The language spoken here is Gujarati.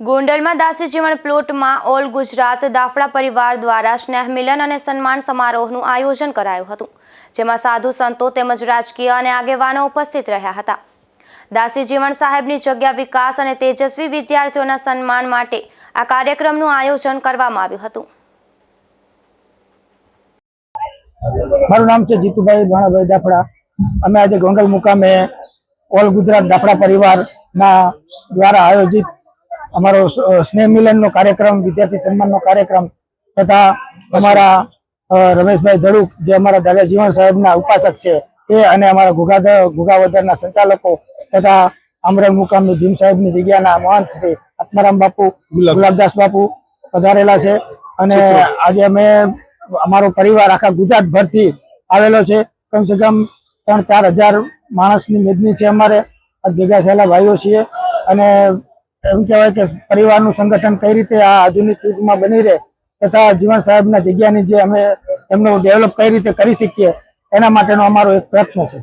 ગોંડલમાં દાસી જીવન પ્લોટમાં ઓલ ગુજરાત દાફડા પરિવાર દ્વારા સ્નેહ મિલન અને સન્માન સમારોહનું આયોજન કરાયું હતું, જેમાં સાધુ સંતો તેમજ રાજકીય અને આગેવાનો ઉપસ્થિત રહ્યા હતા. દાસી જીવન સાહેબની જગ્યા વિકાસ અને તેજસ્વી વિદ્યાર્થીઓના સન્માન માટે આ કાર્યક્રમનું આયોજન કરવામાં આવ્યું હતું. મારું નામ છે જીતુભાઈ ભાણાભાઈ દાફડા. અમે આજે ગોંડલ મુકામે ઓલ ગુજરાત દાફડા પરિવારના દ્વારા આયોજિત અમારો સ્નેહ મિલનનો કાર્યક્રમ વિદ્યાર્થી સન્માનનો કાર્યક્રમ તથા અમારા રમેશભાઈ ધડુક જે અમારા દાદા જીવન સાહેબના ઉપાસક છે એ અને અમારા ગુગાધર ગુગાવદરના સંચાલકો તથા અમરેલ મુકામની ભીમ સાહેબની જગ્યાના મહંત શ્રી આત્મારામ બાપુ ગુલાબદાસ. બાપુ પધારેલા છે અને આજે અમે અમારો પરિવાર આખા ગુજરાત ભરથી આવેલો છે. કમસે કમ ત્રણ ચાર હજાર માણસની મેદની છે અમારે. આજ ભેગા થયેલા ભાઈઓ છીએ અને એમ કહેવાય કે પરિવારનું સંગઠન કઈ રીતે આ આધુનિક યુગમાં બની રહે તથા જીવન સાહેબના જગ્યાની જે અમે એમનું ડેવલપ કઈ રીતે કરી શકીએ, એના માટેનો અમારો એક પ્રયત્ન છે.